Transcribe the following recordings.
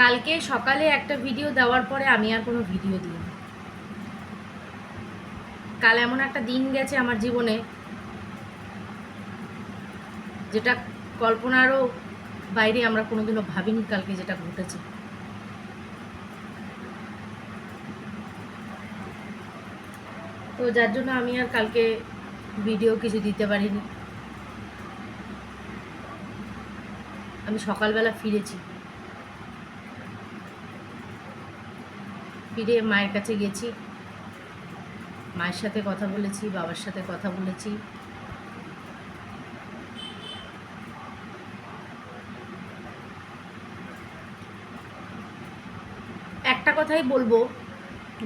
কালকে সকালে একটা ভিডিও দেওয়ার পরে আমি আর কোনো ভিডিও দিইনি। কাল এমন একটা দিন গেছে আমার জীবনে, যেটা কল্পনারও বাইরে আমরা কোনোদিনও ভাবিনি কালকে যেটা ঘটেছে। তো যার জন্য আমি আর কালকে ভিডিও কিছু দিতে পারিনি। আমি সকালবেলা ফিরেছি। ফিরে মায়ের কাছে গেছি। মায়ের সাথে কথা বলেছি, বাবার সাথে কথা বলেছি। একটা কথাই বলব,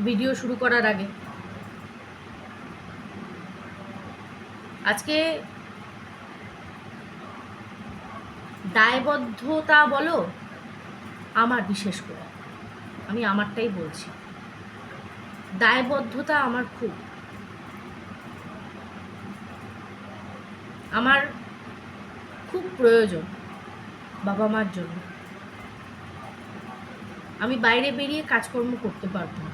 ভিডিও শুরু করার আগে। আজকে দায়বদ্ধতা বলো, আমার বিশেষ করে। আমি আমারটাই বলছি। দায়বদ্ধতা আমার খুব। আমার খুব প্রয়োজন বাবা মার জন্য। আমি বাইরে বেরিয়ে কাজকর্ম করতে পারব না।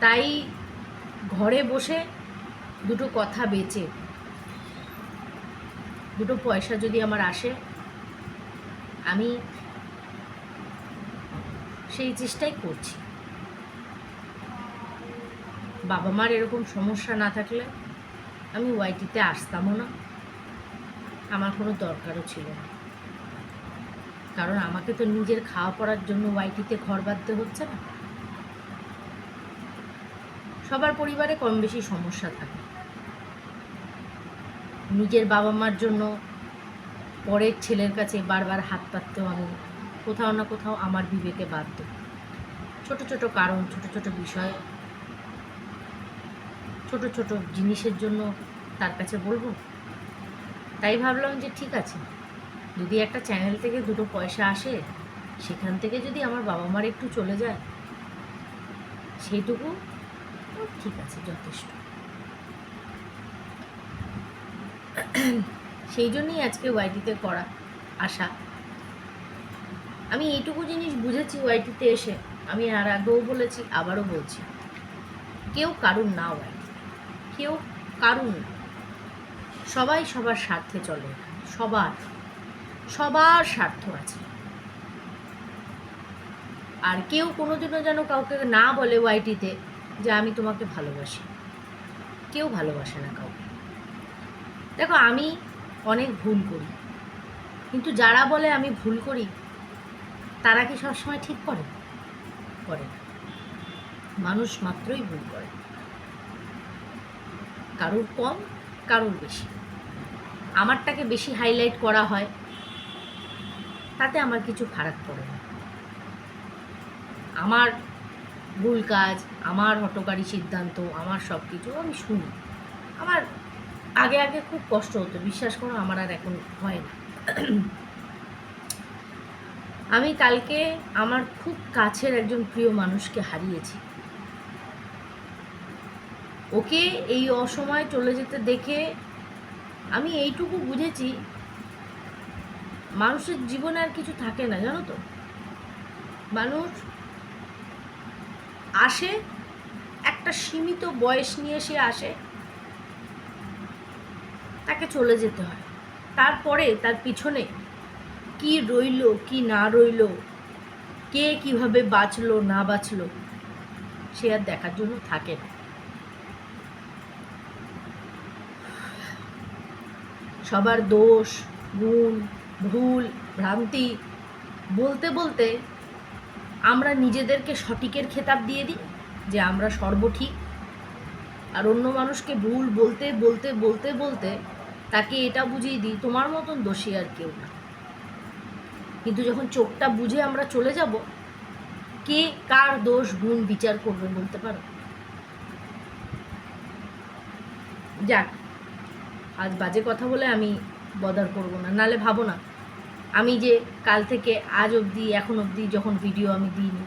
তাই ঘরে বসে দুটো কথা বেচে, দুটো পয়সা যদি আমার আসে, আমি সেই চেষ্টাই করছি। বাবা মার এরকম সমস্যা না থাকলে আমি ওয়াইটিতে আসতামও না। আমার কোনো দরকারও ছিল না। কারণ আমাকে তো নিজের খাওয়া পড়ার জন্য ওয়াইটিতে ঘর বাঁধতে হচ্ছে না। সবার পরিবারে কম বেশি সমস্যা থাকে। নিজের বাবা মার জন্য পরের ছেলের কাছে বারবার হাত পাততেও আমি কোথাও না কোথাও আমার বিবেকে বাধ্য। ছোট ছোট কারণ, ছোট ছোট বিষয়, ছোট ছোট জিনিসের জন্য তার কাছে বলব? তাই ভাবলাম যে ঠিক আছে, যদি একটা চ্যানেল থেকে দুটো পয়সা আসে, সেখান থেকে যদি আমার বাবা মার একটু চলে যায়, সেইটুকু ঠিক আছে, যথেষ্ট। সেই জন্যই আজকে ওয়াইটিতে করা আসা আমি এইটুকু জিনিস বুঝেছি ওয়াইটিতে এসে। আমি আর আগেও বলেছি, আবারও বলছি। কেউ কারুর না ওয়াইটি কেউ কারুর না। সবাই সবার স্বার্থে চলে। সবার। সবার স্বার্থ আছে। আর কেউ কোনোদিনও যেন কাউকে না বলে ওয়াইটিতে যে আমি তোমাকে ভালোবাসি। কেউ ভালোবাসে না কাউকে। দেখো, আমি অনেক ভুল করি। কিন্তু যারা বলে আমি ভুল করি তারা কি সবসময় ঠিক করে? করে মানুষ মাত্রই ভুল করে। কারুর কম, কারুর বেশি। আমারটাকে বেশি হাইলাইট করা হয়, তাতে আমার কিছু ফারাক পড়ে না। আমার ভুল কাজ, আমার হটকারী সিদ্ধান্ত, আমার সব কিছু আমি শুনি। আমার আগে আগে খুব কষ্ট হতো। বিশ্বাস করো, আমার আর এখন হয় না। আমি কালকে আমার খুব কাছের একজন প্রিয় মানুষকে হারিয়েছি। ওকে এই অসময়ে চলে যেতে দেখে আমি এইটুকু বুঝেছি, মানুষের জীবনে আর কিছু থাকে না, জানো তো? মানুষ আসে, একটা সীমিত বয়স নিয়ে সে আসে, তাকে চলে যেতে হয়। তারপরে তার পিছনে কি রইল, কি না রইল, কে কীভাবে বাঁচলো, না বাঁচলো, সে আর দেখার জন্য থাকে না। সবার দোষ, গুণ, ভুল, ভ্রান্তি বলতে বলতে আমরা নিজেদেরকে সঠিকের খেতাব দিয়ে দিই যে আমরা সর্বঠিক। আর অন্য মানুষকে ভুল বলতে বলতে বলতে বলতে তাকে এটা বুঝিয়ে দিই, তোমার মতন দোষী আর কেউ না। কিন্তু যখন চোখটা বুঝে আমরা চলে যাব, কে কার দোষ গুণ বিচার করবে বলতে পারো? যাক, আজ বাজে কথা বলে আমি বদার করব না, নালে ভাবো না। আমি যে কাল থেকে আজ অবধি, এখন অবধি যখন ভিডিও আমি দিইনি,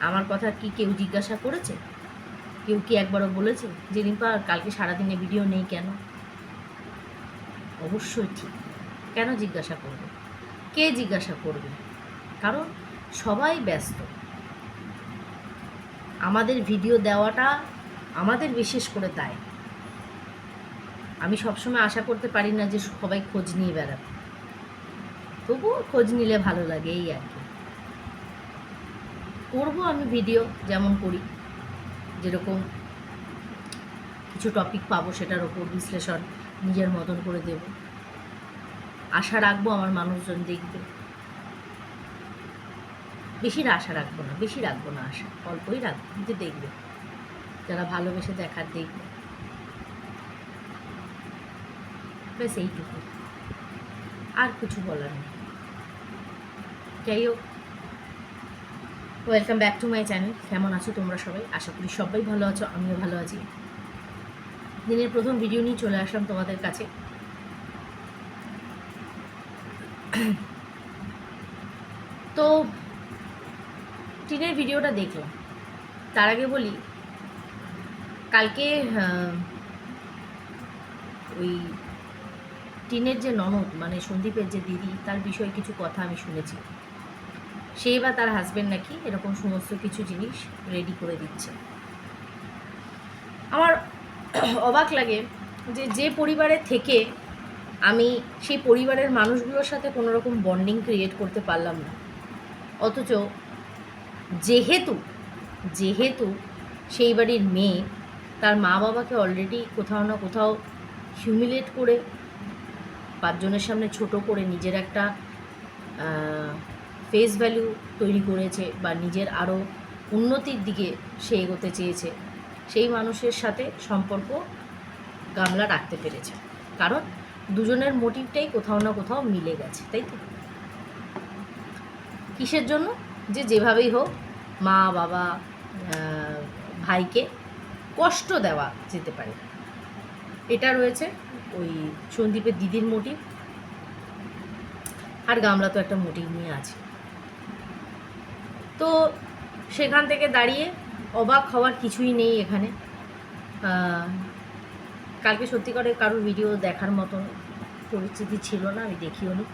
আমার কথা কি কেউ জিজ্ঞাসা করেছে? কেউ কি একবারও বলেছে যে, রিম্পা কালকে সারাদিনে ভিডিও নেই কেন? অবশ্যই ঠিক। কেন জিজ্ঞাসা করবে? কে জিজ্ঞাসা করবে? কারণ সবাই ব্যস্ত। আমাদের ভিডিও দেওয়াটা আমাদের বিশেষ করে তাই। আমি সবসময় আশা করতে পারি না যে সবাই খোঁজ নিয়ে বেড়াবে। তবুও খোঁজ নিলে ভালো লাগে এই আর কি। করব আমি ভিডিও যেমন করি, যেরকম কিছু টপিক পাবো সেটার ওপর বিশ্লেষণ নিজের মতন করে দেব। আশা রাখব আমার মানুষজন দেখবে। বেশির আশা রাখব না, বেশি রাখব না আশা, অল্পই রাখব, কিন্তু দেখবে। যারা ভালোবেসে দেখার দেখবে। ব্যাস এইটুকু। আর কিছু বলার নেই। যাই হোক। Welcome back to my channel কেমন আছো তোমরা সবাই? আশা করি সবাই ভালো আছো, আমিও ভালো আছি। দিনের প্রথম ভিডিও নিয়ে চলে আসলাম তোমাদের কাছে। তো টিনের ভিডিওটা দেখলাম। তার আগে বলি, কালকে ওই টিনের যে ননদ মানে সন্দীপের যে দিদি, তার বিষয়ে কিছু কথা আমি শুনেছি। সে বা তার হাজবেন্ড নাকি এরকম সমস্ত কিছু জিনিস রেডি করে দিচ্ছে। আমার অবাক লাগে যে যে পরিবারে থেকে আমি সেই পরিবারের মানুষগুলোর সাথে কোনো রকম বন্ডিং ক্রিয়েট করতে পারলাম না। অথচ যেহেতু যেহেতু সেই বাড়ির মেয়ে তার মা বাবাকে অলরেডি কোথাও না কোথাও হিউমিলেট করে, পাঁচজনের সামনে ছোট করে নিজের একটা ফেস ভ্যালু তৈরি করেছে বা নিজের আরও উন্নতির দিকে সে এগোতে চেয়েছে, সেই মানুষের সাথে সম্পর্ক গামলা রাখতে পেরেছে। কারণ দুজনের মোটিভটাই কোথাও না কোথাও মিলে গেছে, তাই তো? কিসের জন্য? যে যেভাবেই হোক, মা, বাবা ভাইকে কষ্ট দেওয়া যেতে পারে। এটা রয়েছে ওই সন্দীপের দিদির মোটিভ আর গামলা তো একটা মোটিভ নিয়ে আছে। তো সেখান থেকে দাঁড়িয়ে অবাক হওয়ার কিছুই নেই এখানে। কালকে সত্যি করে কারোর ভিডিও দেখার মতন পরিস্থিতি ছিল না, আমি দেখিও নি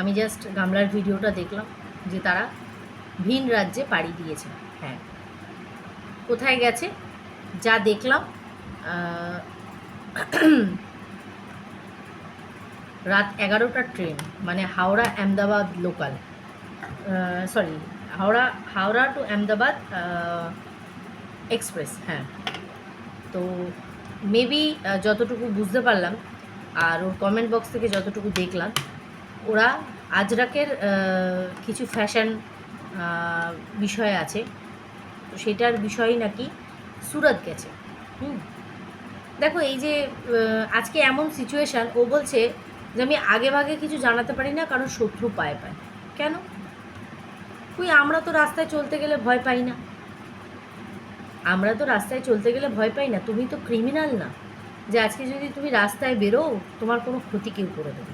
আমি জাস্ট গামলার ভিডিওটা দেখলাম যে তারা ভিন রাজ্যে পাড়ি দিয়েছে। হ্যাঁ। কোথায় গেছে, যা দেখলাম রাত এগারোটার ট্রেন মানে Howrah Ahmedabad local sorry Howrah Howrah to Ahmedabad express হ্যাঁ। তো মেবি যতটুকু বুঝতে পারলাম, আর ওর কমেন্ট বক্স থেকে যতটুকু দেখলাম, ওরা আজরাকের কিছু ফ্যাশন বিষয় আছে। তো সেটার বিষয় নাকি সুরত গেছে। হুম। দেখো, এই যে আজকে এমন সিচুয়েশান ও বলছে যে আমি আগে ভাগে কিছু জানাতে পারি না, কারণ শত্রু পায় পায়। কেন? ওই আমরা তো রাস্তায় চলতে গেলে ভয় পাই না। আমরা তো রাস্তায় চলতে গেলে ভয় পাই না, তুমি তো ক্রিমিনাল না। যে আজকে যদি তুমি রাস্তায় বেরো তোমার কোনো ক্ষতি কেউ করে দেবে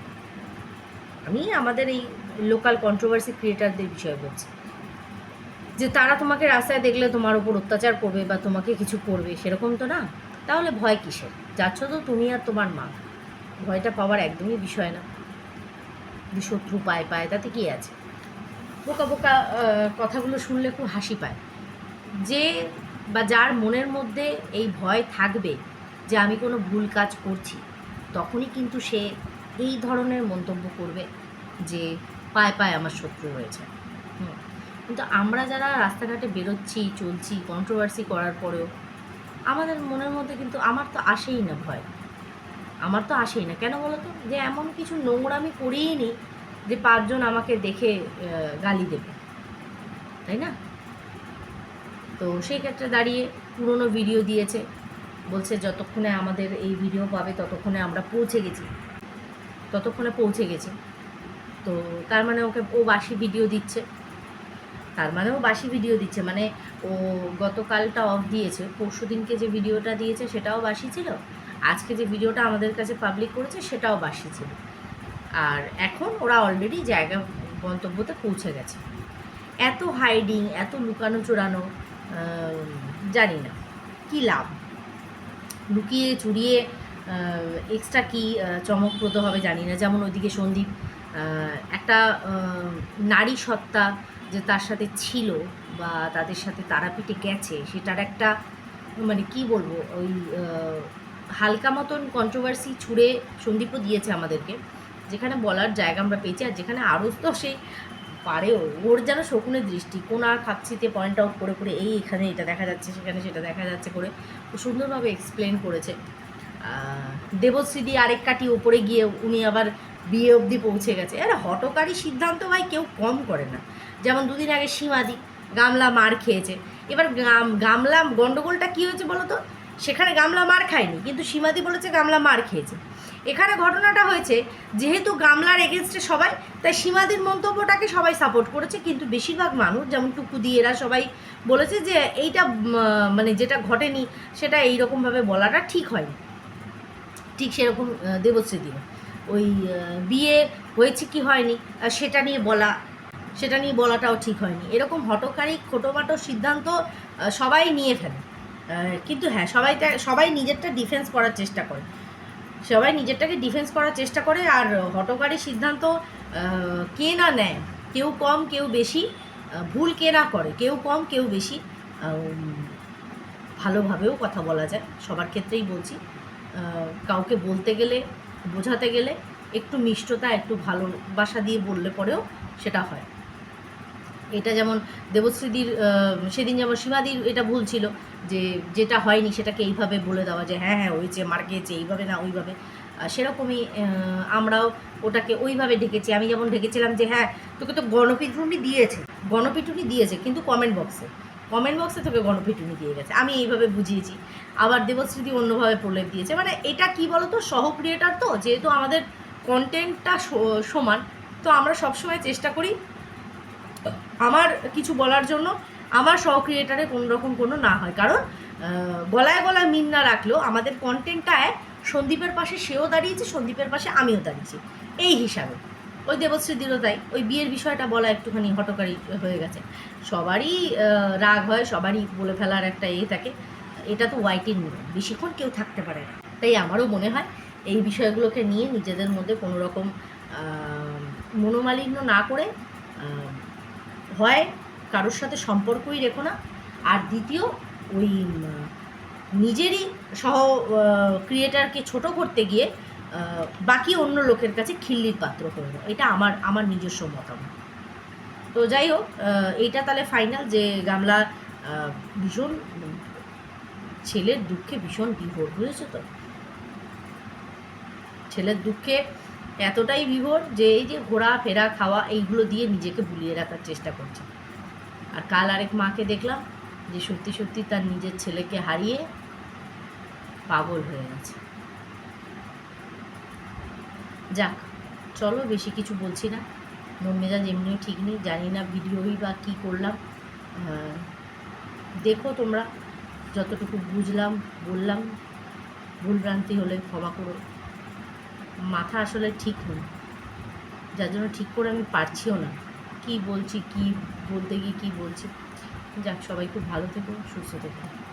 আমি আমাদের এই লোকাল কন্ট্রোভার্সি ক্রিয়েটারদের বিষয়ে বলছি। যে তারা তোমাকে রাস্তায় দেখলে তোমার উপর অত্যাচার করবে বা তোমাকে কিছু করবে, সেরকম তো না। তাহলে ভয় কিসের? যাচ্ছ তো তুমি আর তোমার মা। ভয়টা পাওয়ার একদমই বিষয় না। শত্রু পায় পায়, তাতে কী আছে? বোকা বোকা কথাগুলো শুনলে খুব হাসি পায়। যে বা যার মনের মধ্যে এই ভয় থাকবে যে আমি কোনো ভুল কাজ করছি, তখনই কিন্তু সে এই ধরনের মন্তব্য করবে যে পায় পায় আমার শত্রু রয়েছে। কিন্তু আমরা যারা রাস্তাঘাটে বেরোচ্ছি, চলছি কন্ট্রোভার্সি করার পরেও, আমাদের মনের মধ্যে কিন্তু আমার তো আসেই না ভয়। আমার তো আসেই না। কেন বলো তো? যে এমন কিছু নোংরামি করিই নি যে পাঁচজন আমাকে দেখে গালি দেবে। তাই না? তো সেই ক্ষেত্রে দাঁড়িয়ে পুরনো ভিডিও দিয়েছে। বলছে, যতক্ষণে আমাদের এই ভিডিও পাবে, ততক্ষণে আমরা পৌঁছে গেছি। ততক্ষণে পৌঁছে গেছি। তো তার মানে ওকে, ও বাসি ভিডিও দিচ্ছে। তার মানে ও বাসি ভিডিও দিচ্ছে। মানে ও গতকালটা অফ দিয়েছে। পরশু দিনকে যে ভিডিওটা দিয়েছে, সেটাও বাসি ছিল। আজকে যে ভিডিওটা আমাদের কাছে পাবলিক করেছে, সেটাও বাসি ছিল। আর এখন ওরা অলরেডি জায়গা গন্তব্যতে পৌঁছে গেছে। এত হাইডিং এত লুকানো চোরানো জানি না। কী লাভ? লুকিয়ে চুরিয়ে এক্সট্রা কি চমকপ্রদ হবে জানি না। যেমন ওইদিকে সন্দীপ একটা নারী সত্তা যে তার সাথে ছিল বা তাদের সাথে তারাপীঠে গেছে, সেটার একটা মানে কি বলব, ওই হালকা মতন কন্ট্রোভার্সি ছুড়ে সন্দীপও দিয়েছে আমাদেরকে। যেখানে বলার জায়গা আমরা পেয়েছি, আর যেখানে আরও তো সেই পারেও, ওর যেন শকুনের দৃষ্টি, কোন আর খাচ্ছিতে পয়েন্ট আউট করে করে এই এখানে এটা দেখা যাচ্ছে, সেখানে সেটা দেখা যাচ্ছে করে ও সুন্দরভাবে এক্সপ্লেন করেছে। দেবশ্রীদি আরেক কাটি ওপরে গিয়ে উনি আবার বিয়ে অবধি পৌঁছে গেছে। আরে হটকারী সিদ্ধান্ত ভাই কেউ কম করে না। যেমন দুদিন আগে সীমাদি গামলা মার খেয়েছে। এবার গাম, গামলা গন্ডগোলটা কী হয়েছে বলো তো সেখানে গামলা মার খায়নি কিন্তু সীমাদি বলেছে গামলা মার খেয়েছে। এখানে ঘটনাটা হয়েছে যেহেতু গামলার এগেনস্টে সবাই তাই সীমাদির মন্তব্যটাকে সবাই সাপোর্ট করেছে কিন্তু বেশিরভাগ মানুষ যেমন টুকু দিয়ে এরা সবাই বলেছে যে এইটা মানে যেটা ঘটেনি সেটা এইরকমভাবে বলাটা ঠিক হয়নি। ঠিক সেরকম আহ, দেবশ্রীদিও ওই বিয়ে হয়েছে কি হয়নি সেটা নিয়ে বলা সেটা নিয়ে বলাটাও ঠিক হয়নি। এরকম হটকারী খোটোমাটো সিদ্ধান্ত সবাই নিয়ে ফেলে। কিন্তু হ্যাঁ সবাই সবাই নিজেরটা ডিফেন্স করার চেষ্টা করে। সবাই নিজেরটাকে ডিফেন্স করার চেষ্টা করে, আর হটকারী সিদ্ধান্ত কে না নেয়, কেউ কম, কেউ বেশি ভুল কে না করে, কেউ কম, কেউ বেশি ভালোভাবেও কথা বলা যায়। সবার ক্ষেত্রেই বলছি কাউকে বলতে গেলে, বোঝাতে গেলে একটু মিষ্টতা, একটু ভালোবাসা দিয়ে বললে পরেও সেটা হয়। এটা যেমন দেবশ্রীদির সেদিন যেমন সীমাদির এটা ভুল ছিল যে যেটা হয়নি সেটাকে এইভাবে বলে দেওয়া যে হ্যাঁ হ্যাঁ হয়েছে মার খেয়েছে এইভাবে না, ওইভাবে। সেরকমই আমরাও ওটাকে ওইভাবে ঢেকেছি আমি যেমন ঢেকেছিলাম যে হ্যাঁ তোকে তো গণপিটুনি দিয়েছে। গণপিটুনি দিয়েছে, কিন্তু কমেন্ট বক্সে কমেন্ট বক্সে তোকে গণপিটুনি দিয়ে গেছে। আমি এইভাবে বুঝিয়েছি। আবার দেবশ্রীদি অন্যভাবে প্রলেপ দিয়েছে। মানে এটা কি বলতো সহ ক্রিয়েটার তো, যেহেতু আমাদের কন্টেন্টটা সমান, তো আমরা সবসময় চেষ্টা করি আমার কিছু বলার জন্য আমার সহ ক্রিয়েটারে কোনো রকম কোনো না হয়। কারণ গলায় গলায় মিন না রাখলেও আমাদের কন্টেন্টটায় সন্দীপের পাশে সেও দাঁড়িয়েছে, সন্দীপের পাশে আমিও দাঁড়িয়েছি। এই হিসাবে। ওই দেবশ্রীদিরও তাই ওই বিয়ের বিষয়টা বলা একটুখানি হটকারী হয়ে গেছে। সবারই রাগ হয়, সবারই বলে ফেলার একটা এ থাকে। এটা তো ওয়াইটির নিয়ম। বেশিক্ষণ কেউ থাকতে পারে না। তাই আমারও মনে হয়, এই বিষয়গুলোকে নিয়ে নিজেদের মধ্যে কোনো রকম মনোমালিন্য না করে হয় কারোর সাথে সম্পর্কই রেখো না। আর দ্বিতীয়, ওই নিজেরই সহ ক্রিয়েটারকে ছোট করতে গিয়ে বাকি অন্য লোকের কাছে খিল্লির পাত্র করে দাও এটা আমার আমার নিজস্ব মতামত। তো যাই হোক এইটা তাহলে ফাইনাল যে গামলা ভীষণ ছেলের দুঃখে ভীষণ বিভোর বুঝেছ তো? ছেলের দুঃখে এতটাই বিভোর যে এই যে ঘোরা, ফেরা, খাওয়া, এইগুলো দিয়ে নিজেকে বুলিয়ে রাখার চেষ্টা করছে। আর কাল আরেক মাকে দেখলাম যে সত্যি সত্যি তার নিজের ছেলেকে হারিয়ে পাগল হয়ে গেছে। যাক, চলো বেশি কিছু বলছি না। মন মেজাজ এমনিও ঠিক নেই, জানি না ভিডিওই বা কী করলাম। দেখো তোমরা, যতটুকু বুঝলাম, বললাম। ভুলভ্রান্তি হলে ক্ষমা করো। মাথা আসলে ঠিক নেই। যার জন্য ঠিক করে আমি পারছিও না। কি বলছি, কি বলতে গিয়ে কী বলছি? যাক, সবাই খুব ভালো থেকো, সুস্থ থেকো।